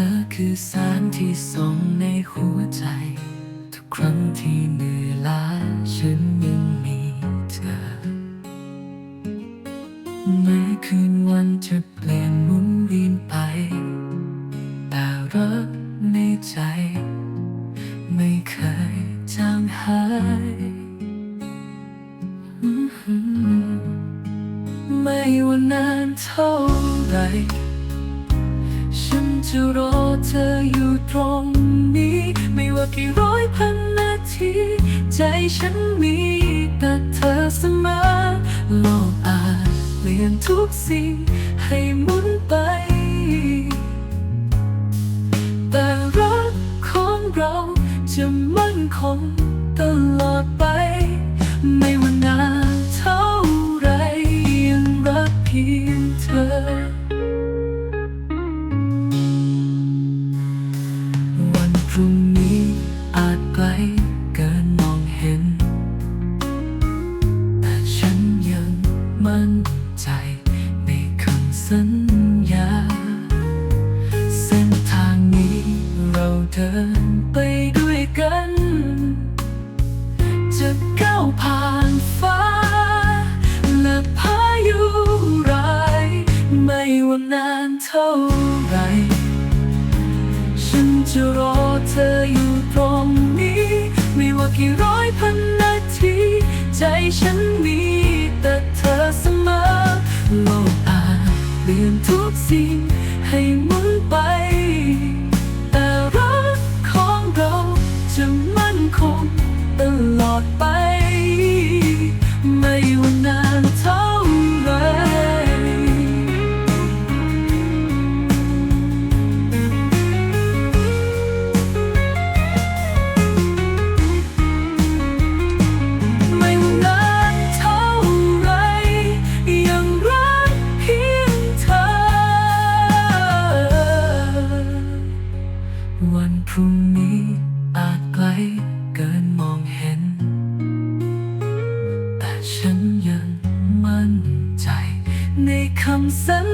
ธอคือสารที่ส่งในหัวใจ ทุกครั้งที่เหนื่อยล้าฉันยังมีเธอแม้คืนวันจะเปลี่ยนมุนเวียนไป แต่รักในใจ ไม่เคยจางหายไม่ว่านานเท่าไหร่ จะรอเธออยู่ตรงนี้ ไม่ว่ากี่ร้อยพันนาที ใจฉันมีแต่เธอเสมอโลกอาจเปลี่ยนทุกสิ่งให้หมุนไป แต่รักของเราจะมั่นคงตลอดไป รุ่งนี้อาจไกลเกินมองเห็น แต่ฉันยังมั่นใจในคำสัญญา เส้นทางนี้เราเดินไปด้วยกัน จะก้าวผ่านฟ้า และพายุร้าย ไม่ว่านานเท่า ฉันจะรอเธออยู่ตรงนี้ ไม่ว่ากี่ร้อยพันนาที ใจฉันมีแต่เธอเสมอโลกอาจเปลี่ยนทุกสิ่งให้หมุนไป ในคำสัญ